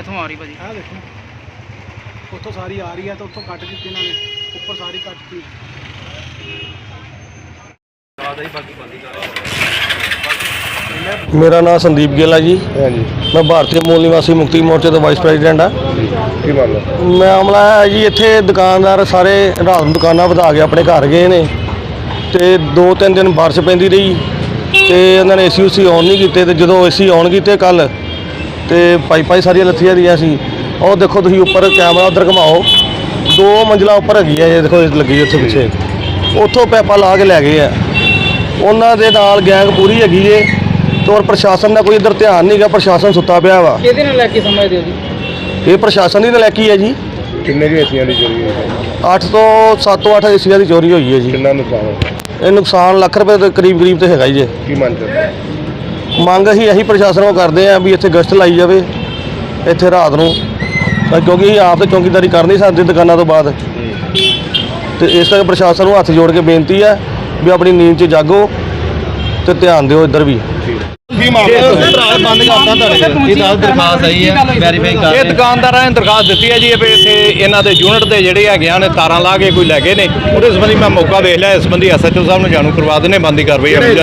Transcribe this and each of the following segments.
ਕਿੱਥੋਂ ਆ ਰਹੀ ਭਾਜੀ? ਆਹ ਦੇਖੋ। ਉੱਥੋਂ ਸਾਰੀ ਆ ਰਹੀ ਹੈ ਤਾਂ ਉੱਥੋਂ ਕੱਟ ਦਿੱਤੀ ਇਹਨਾਂ ਨੇ। ਉੱਪਰ ਸਾਰੀ ਕੱਟ ਦਿੱਤੀ ਮੇਰਾ ਨਾਮ ਸੰਦੀਪ ਗਿੱਲ ਹੈ ਜੀ। ਹਾਂਜੀ। ਮੈਂ ਭਾਰਤੀ ਮੂਲ ਨਿਵਾਸੀ ਮੁਕਤੀ ਮੋਰਚੇ ਦਾ ਵਾਈਸ ਪ੍ਰੈਜ਼ੀਡੈਂਟ ਹਾਂ ਕੀ ਮੰਨ ਲਓ ਮੈਂ ਆਮਲਾ ਹੈ ਜੀ ਇੱਥੇ ਦੁਕਾਨਦਾਰ ਸਾਰੇ ਰਾਤ ਨੂੰ ਦੁਕਾਨਾਂ ਵਧਾ ਕੇ ਆਪਣੇ ਘਰ ਗਏ ਨੇ। ਤੇ ਦੋ ਤਿੰਨ ਦਿਨ ਬਾਰਿਸ਼ ਪੈਂਦੀ ਰਹੀ। ਤੇ ਉਹਨਾਂ ਨੇ ਏਸੀ ਉਸੀ ਆਨ ਨਹੀਂ ਕੀਤੇ ਤੇ ਜਦੋਂ ਏਸੀ ਆਨ ਕੀਤੇ ਕੱਲ ਤੇ ਪਾਈਪਾਂ ਹੀ ਸਾਰੀਆਂ ਲੱਥੀਆਂ ਦੀਆਂ ਸੀ। ਉਹ ਦੇਖੋ ਤੁਸੀਂ ਉੱਪਰ ਕੈਮਰਾ ਉਧਰ ਘਮਾਓ। ਦੋ ਮੰਜ਼ਲਾ ਉੱਪਰ ਹੈਗੀ ਹੈ ਇਹ ਦੇਖੋ ਲੱਗੀ ਉੱਥੇ ਪਿੱਛੇ। ਉੱਥੋਂ ਪੈਪਾ ਲਾ ਕੇ ਲੈ ਗਏ ਆ। ਉਹਨਾਂ ਦੇ ਨਾਲ ਗੈਂਗ ਪੂਰੀ ਹੈਗੀ ਏ ਤੇ ਔਰ ਪ੍ਰਸ਼ਾਸਨ ਦਾ ਕੋਈ ਇੱਧਰ ਧਿਆਨ ਨਹੀਂਗਾ ਪ੍ਰਸ਼ਾਸਨ ਸੁੱਤਾ ਪਿਆ ਵਾ। ਕਿਹਦੇ ਨਾਲ ਲੈ ਕੇ ਸਮਝਦੇ ਹੋ ਜੀ? ਇਹ ਪ੍ਰਸ਼ਾਸਨ ਦੀ ਨਲਾਇਕੀ ਹੈ ਜੀ। ਕਿੰਨੇ ਦੀ ਏਸੀਆਂ ਦੀ ਚੋਰੀ ਹੋਈ? ਹੈ? 8 ਤੋਂ 7 ਤੋਂ 8 ਏਸੀਆਂ ਦੀ ਚੋਰੀ ਹੋਈ ਹੈ ਜੀ। ਕਿੰਨਾ ਨੁਕਸਾਨ ਹੋਇਆ? ਇਹ ਨੁਕਸਾਨ ਲੱਖ ਰੁਪਏ ਦੇ ਕਰੀਬ ਕਰੀਬ ਤੇ ਹੈਗਾ ਹੀ ਜੇ ਕੀ ਮੰਨ ਕਰਦੇ? ਮੰਗ ਅਸੀਂ ਇਹੀ ਪ੍ਰਸ਼ਾਸਨ ਨੂੰ ਕਰਦੇ ਆਂ ਵੀ ਇੱਥੇ ਗਸ਼ਤ ਲਾਈ ਜਾਵੇ ਇੱਥੇ ਰਾਤ ਨੂੰ। ਤਾਂ ਕਿਉਂਕਿ ਅਸੀਂ ਆਪ ਤੇ ਚੌਕੀਦਾਰੀ ਕਰ ਨਹੀਂ ਸਕਦੇ ਦੁਕਾਨਾਂ ਤੋਂ ਬਾਅਦ। ਤੇ ਇਸ ਕਰਕੇ ਪ੍ਰਸ਼ਾਸਨ ਨੂੰ ਹੱਥ ਜੋੜ ਕੇ ਬੇਨਤੀ ਹੈ ਵੀ ਆਪਣੀ ਨੀਂਦ 'ਚ ਜਾਗੋ ਤੇ ਧਿਆਨ ਦਿਓ ਇੱਧਰ ਵੀ। ਕੀ ਇਹ ਹੈ ਦੁਕਾਨਦਾਰਾਂ ਨੇ ਦਰਖਾਸਤ ਦਿੱਤੀ ਹੈ ਜੀ ਇਹ ਵੀ ਇੱਥੇ ਇਹਨਾਂ ਦੇ ਯੂਨਿਟ ਦੇ ਜਿਹੜੇ ਹੈਗੇ ਨੇ ਤਾਰਾਂ ਲਾ ਕੇ ਕੋਈ ਲੈ ਗਏ ਨੇ। ਉਹਦੇ ਸੰਬੰਧੀ ਮੈਂ ਮੌਕਾ ਵੇਖ ਲਿਆ ਇਸ ਸੰਬੰਧੀ ਐਸਐਚਓ ਸਾਹਿਬ ਨੂੰ ਜਾਣੂ ਕਰਵਾ ਦਿੰਦੇ ਬੰਦੀ ਕਾਰਵਾਈ ਜਾਂਦੀ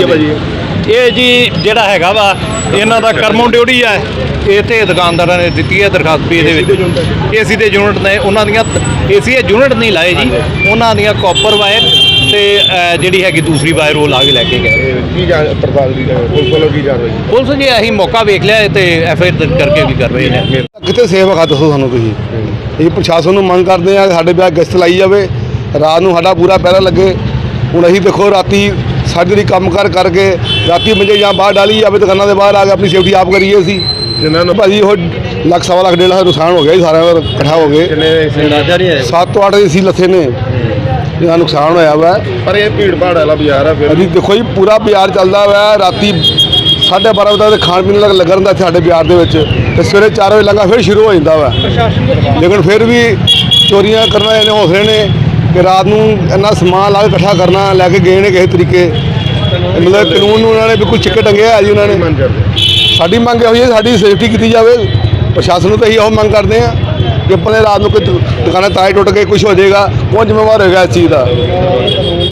ਇਹ ਜੀ ਜਿਹੜਾ ਹੈਗਾ ਵਾ ਇਹਨਾਂ ਦਾ ਕਰਮੋਂ ਡਿਊਟੀ ਹੈ ਇਹ ਤੇ ਦੁਕਾਨਦਾਰਾਂ ਨੇ ਦਿੱਤੀ ਹੈ ਦਰਖਾਸਤ ਵੀ ਇਹਦੇ ਵਿੱਚ। ਏਸੀ ਦੇ ਯੂਨਿਟ ਨੇ ਉਹਨਾਂ ਦੀਆਂ ਏਸੀ ਦੇ ਯੂਨਿਟ ਨਹੀਂ ਲਾਏ ਜੀ। ਉਹਨਾਂ ਦੀਆਂ ਕਾਪਰ ਵਾਇਰ ਤੇ ਜਿਹੜੀ ਹੈਗੀ ਦੂਸਰੀ ਵਾਇਰ ਉਹ ਲਾ ਕੇ ਲੈ ਕੇ ਗਏ। ਕੀ ਜਾਣ ਪੜਤਾਲ ਦੀ ਪੁਲਿਸ ਵੱਲੋਂ ਕੀ ਕਾਰਵਾਈ ਪੁਲਿਸ ਜੀ ਅਸੀਂ ਮੌਕਾ ਵੇਖ ਲਿਆ ਤੇ ਐਫਆਈਆਰ ਦਰਜ ਕਰਕੇ ਵੀ ਕਰ ਰਹੇ ਨੇ। ਕਿਤੇ ਸੇਵਕ ਆ ਦੱਸੋ ਸਾਨੂੰ ਤੁਸੀਂ। ਇਹ ਪ੍ਰਸ਼ਾਸਨ ਨੂੰ ਮੰਗ ਕਰਦੇ ਆ ਸਾਡੇ ਵਿਆਹ ਗਸ਼ਤ ਲਾਈ ਜਾਵੇ। ਰਾਤ ਨੂੰ ਸਾਡਾ ਪੂਰਾ ਪਹਿਰਾ ਲੱਗੇ। ਹੁਣ ਅਸੀਂ ਦੇਖੋ ਰਾਤੀ ਸਾਡੀ ਜਿਹੜੀ ਕੰਮ ਕਰ ਕਰਕੇ ਰਾਤੀ ਮੰਜੇ ਜਾਂ ਬਾਹਰ ਡਾਲੀ ਜਾਵੇ ਦੁਕਾਨਾਂ ਦੇ ਬਾਹਰ ਆ ਕੇ ਆਪਣੀ ਸੇਫਟੀ ਆਪ ਕਰੀਏ ਅਸੀਂ। ਜਿਨ੍ਹਾਂ ਨੂੰ ਭਾਜੀ ਉਹ ਲੱਖ ਸਵਾ ਲੱਖ ਡੇਢ ਲੱਖ ਦਾ ਨੁਕਸਾਨ ਹੋ ਗਿਆ ਜੀ ਸਾਰਿਆਂ ਦਾ ਇਕੱਠਾ ਹੋ ਗਏ। ਕਿੰਨੇ 7 ਤੋਂ 8 ਏਸੀ ਲੱਥੇ ਨੇ। ਇਹਦਾ ਨੁਕਸਾਨ ਹੋਇਆ ਵਾ। ਪਰ ਇਹ ਭੀੜ ਭਾੜ ਵਾਲਾ ਬਾਜ਼ਾਰ ਆ ਫਿਰ ਅਸੀਂ ਦੇਖੋ ਜੀ ਪੂਰਾ ਬਾਜ਼ਾਰ ਚੱਲਦਾ ਵਾ ਰਾਤੀ 12:30 ਵਜੇ ਤੱਕ ਖਾਣ ਪੀਣ ਲੱਗ ਲੱਗਾ ਰਹਿੰਦਾ ਇੱਥੇ ਸਾਡੇ ਬਾਜ਼ਾਰ ਦੇ ਵਿੱਚ। ਤੇ ਸਵੇਰੇ 4 ਵਜੇ ਲੰਗਾ ਫਿਰ ਸ਼ੁਰੂ ਹੋ ਜਾਂਦਾ ਵਾ। ਲੇਕਿਨ ਫਿਰ ਵੀ ਚੋਰੀਆਂ ਕਰਨਾ ਇਹਨੇ ਹੌਸਲੇ ਨੇ ਕਿ ਰਾਤ ਨੂੰ ਇੰਨਾ ਸਮਾਨ ਲਾ ਕੇ ਇਕੱਠਾ ਕਰਨਾ ਲੈ ਕੇ ਗਏ ਨੇ ਕਿਸੇ ਤਰੀਕੇ। ਮਤਲਬ ਕਾਨੂੰਨ ਨੂੰ ਉਹਨਾਂ ਨੇ ਬਿਲਕੁਲ ਚਿੱਕੇ ਟੰਗਿਆ ਹੈ ਜੀ ਉਹਨਾਂ ਨੇ। ਸਾਡੀ ਮੰਗ ਇਹੋ ਹੀ ਸਾਡੀ ਸੇਫਟੀ ਕੀਤੀ ਜਾਵੇ। ਪ੍ਰਸ਼ਾਸਨ ਨੂੰ ਤਾਂ ਇਹੀ ਉਹ ਮੰਗ ਕਰਦੇ ਆ ਕਿ ਆਪਣੇ ਰਾਤ ਨੂੰ ਕੋਈ ਦੁਕਾਨਾਂ ਤਾਏ ਟੁੱਟ ਕੇ ਕੁਝ ਹੋ ਜਾਏਗਾ ਕੌਣ ਜ਼ਿੰਮੇਵਾਰ ਹੋਏਗਾ ਇਸ ਚੀਜ਼ ਦਾ?